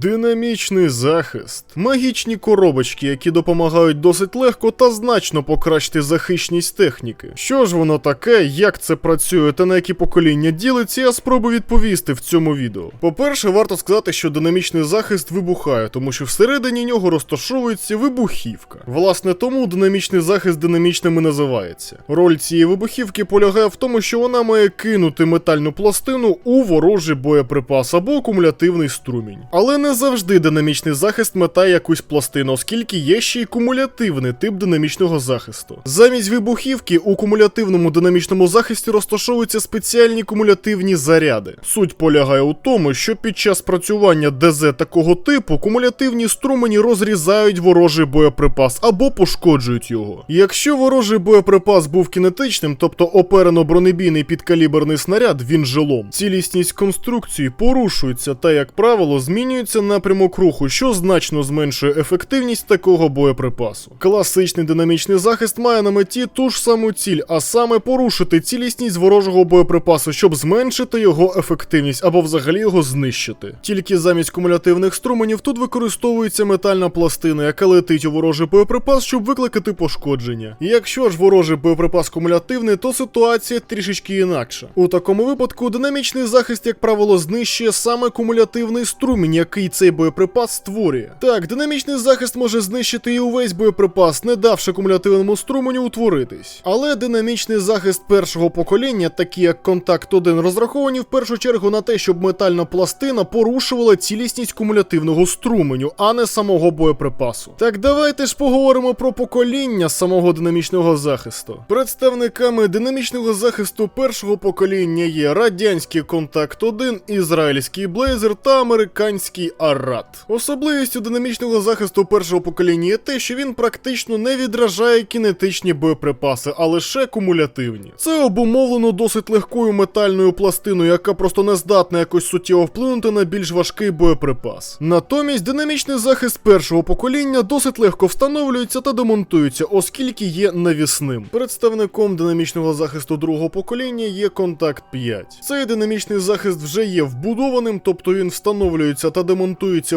Динамічний захист, магічні коробочки, які допомагають досить легко та значно покращити захищність техніки. Що ж воно таке, як це працює та на які покоління ділиться, я спробую відповісти в цьому відео. По-перше, варто сказати, що динамічний захист вибухає, тому що всередині нього розташовується вибухівка. Власне, тому динамічний захист динамічним і називається. Роль цієї вибухівки полягає в тому, що вона має кинути метальну пластину у ворожий боєприпас або акумулятивний струмінь. Але не завжди динамічний захист метає якусь пластину, оскільки є ще й кумулятивний тип динамічного захисту. Замість вибухівки у кумулятивному динамічному захисті розташовуються спеціальні кумулятивні заряди. Суть полягає у тому, що під час працювання ДЗ такого типу кумулятивні струмені розрізають ворожий боєприпас або пошкоджують його. Якщо ворожий боєприпас був кінетичним, тобто оперено бронебійний підкаліберний снаряд, він жилом. Цілісність конструкції порушується та, як правило, змінюється напрямок руху, що значно зменшує ефективність такого боєприпасу. Класичний динамічний захист має на меті ту ж саму ціль, а саме порушити цілісність ворожого боєприпасу, щоб зменшити його ефективність або взагалі його знищити. Тільки замість кумулятивних струменів тут використовується метальна пластина, яка летить у ворожий боєприпас, щоб викликати пошкодження. Якщо ж ворожий боєприпас кумулятивний, то ситуація трішечки інакша. У такому випадку динамічний захист, як правило, знищує саме кумулятивний струмінь, який цей боєприпас створює. Так, динамічний захист може знищити і увесь боєприпас, не давши кумулятивному струменю утворитись. Але динамічний захист першого покоління, такі як Контакт 1, розраховані в першу чергу на те, щоб метальна пластина порушувала цілісність кумулятивного струменю, а не самого боєприпасу. Так давайте ж поговоримо про покоління самого динамічного захисту. Представниками динамічного захисту першого покоління є радянський Контакт 1, ізраїльський Блейзер та американський Арат. Особливістю динамічного захисту першого покоління є те, що він практично не відражає кінетичні боєприпаси, а лише кумулятивні. Це обумовлено досить легкою метальною пластиною, яка просто не здатна якось суттєво вплинути на більш важкий боєприпас. Натомість динамічний захист першого покоління досить легко встановлюється та демонтується, оскільки є навісним. Представником динамічного захисту другого покоління є Контакт 5. Цей динамічний захист вже є вбудованим, тобто він встановлюється та демонтується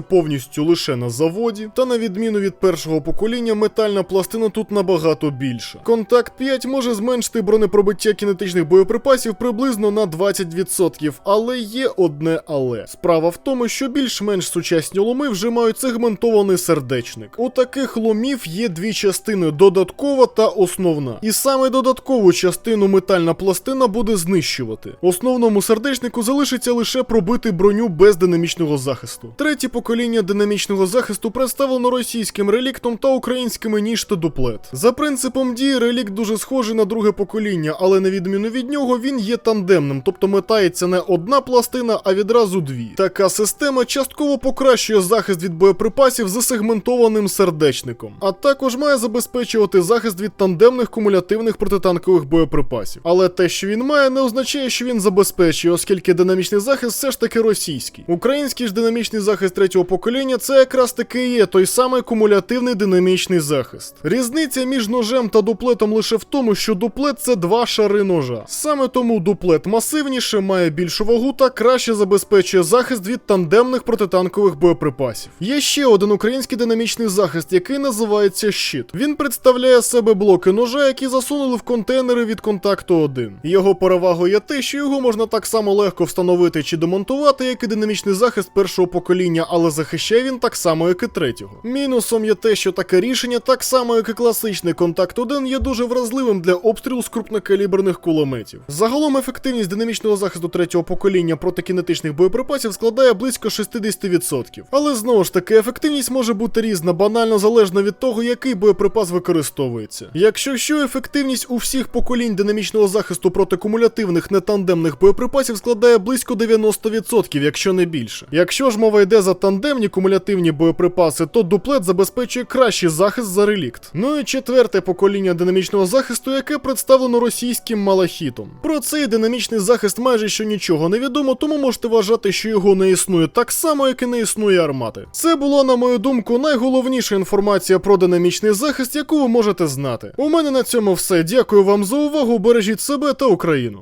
повністю лише на заводі. Та на відміну від першого покоління, метальна пластина тут набагато більша. Контакт 5 може зменшити бронепробиття кінетичних боєприпасів приблизно на 20%, але є одне але. Справа в тому, що більш-менш сучасні ломи вже мають сегментований сердечник. У таких ломів є дві частини додаткова та основна. І саме додаткову частину метальна пластина буде знищувати. Основному сердечнику залишиться лише пробити броню без динамічного захисту. Третє покоління динамічного захисту представлено російським реліктом та українськими ніж та дуплет. За принципом дії релікт дуже схожий на друге покоління, але на відміну від нього він є тандемним, тобто метається не одна пластина, а відразу дві. Така система частково покращує захист від боєприпасів з сегментованим сердечником, а також має забезпечувати захист від тандемних кумулятивних протитанкових боєприпасів. Але те, що він має, не означає, що він забезпечує, оскільки динамічний захист все ж таки російський. Український ж динамічний захист третього покоління це якраз таки є той самий кумулятивний динамічний захист. Різниця між ножем та дуплетом лише в тому, що дуплет це два шари ножа. Саме тому дуплет масивніше, має більшу вагу та краще забезпечує захист від тандемних протитанкових боєприпасів. Є ще один український динамічний захист, який називається щит. Він представляє себе блоки ножа, які засунули в контейнери від контакту 1. Його перевагою є те, що його можна так само легко встановити чи демонтувати, як і динамічний захист першого покоління, але захищає він так само, як і третього. Мінусом є те, що таке рішення, так само як і класичний контакт 1, є дуже вразливим для обстрілу з крупнокаліберних кулеметів. Загалом ефективність динамічного захисту третього покоління проти кінетичних боєприпасів складає близько 60%. Але знову ж таки, ефективність може бути різна, банально залежно від того, який боєприпас використовується. Якщо що, ефективність у всіх поколінь динамічного захисту проти кумулятивних нетандемних боєприпасів складає близько 90%, якщо не більше. Якщо ж йде за тандемні кумулятивні боєприпаси, то дуплет забезпечує кращий захист за релікт. Ну і четверте покоління динамічного захисту, яке представлено російським малахітом. Про цей динамічний захист майже що нічого не відомо, тому можете вважати, що його не існує так само, як і не існує армати. Це була, на мою думку, найголовніша інформація про динамічний захист, яку ви можете знати. У мене на цьому все. Дякую вам за увагу. Бережіть себе та Україну.